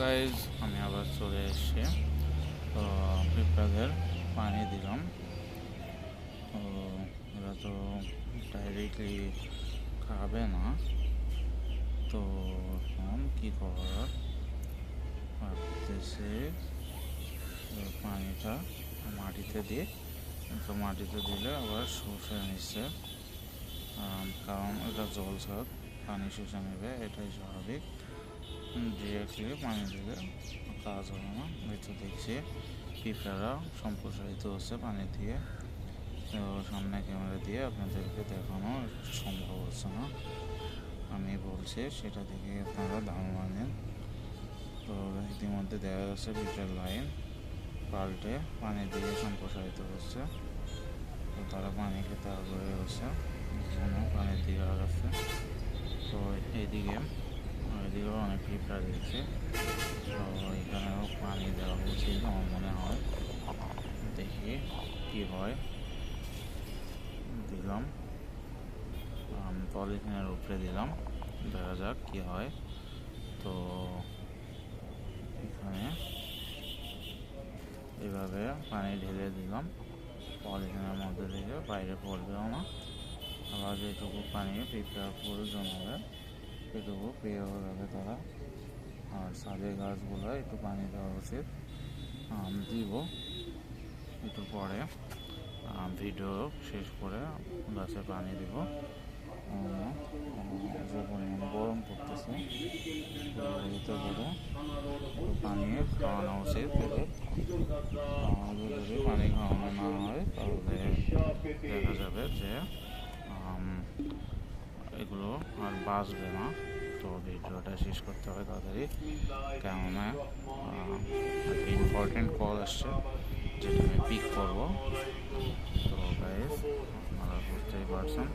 Guys আমি আবার চলে এসেছি তো পিঁপড়াদের পানি দিলাম। তো, এরা তো ডাইরেক্টলি খাবে না। তো, এখন কী করার? ভাবতেছে পানিটা মাটিতে দিয়ে তো, মাটিতে দিলে আবার শুষে নিচ্ছে। কারণ এটা জল ছাদ পানি শুষে নেবে, এটাই স্বাভাবিক। ডিরেক্টলি পানি দিলে কাজ হবে না এই তো দেখছি। পিঁপড়ারা সম্প্রসারিত হচ্ছে পানি দিয়ে। তো সামনে ক্যামেরা দিয়ে আপনাদেরকে দেখানো সম্ভব হচ্ছে না। আমি বলছি, সেটা থেকে আপনারা ধারণা নিন তো ইতিমধ্যে দেখা যাচ্ছে পিঁপড়ার লাইন পাল্টে পানি দিয়ে সম্প্রসারিত হচ্ছে। তো তারা পানি খেতে আগ্রহী হচ্ছে পানির দিকে আগাচ্ছে তো এইদিকে এদিকেও অনেক পিঁপড়া দেখছি তো এখানেও পানি দেওয়া উচিত আমার মনে হয়। দেখি কি হয়। দিলাম। পলিথিনের উপরে দিলাম। দেখা যাক কি হয়। তো এখানে এভাবে পানি ঢেলে দিলাম। পলিথিনের মধ্যে থেকে বাইরে পড়বেও না। আবার যেটুকু পানি পিঁপড়ার প্রয়োজন হবে সেটুকু পেয়েও যাবে তারা। আর সাদের গাছগুলো একটু পানি দেওয়া উচিত। দিব। একটু পরে ভিডিও শেষ করে গাছে পানি দিব। যে পরিমাণে গরম পড়তেছে এতে করে পানি খাওয়ানো উচিত। পানি খাওয়ানো না হয় তাহলে দেখা যাবে যে আম, এগুলো আর বাঁচবে না। তো ভিডিওটা শেষ করতে হবে তাড়াতাড়ি। কেননা ইম্পর্টেন্ট কল আসছে যেটা আমি পিক করব। তো গাইজ আপনারা বুঝতেই পারছেন।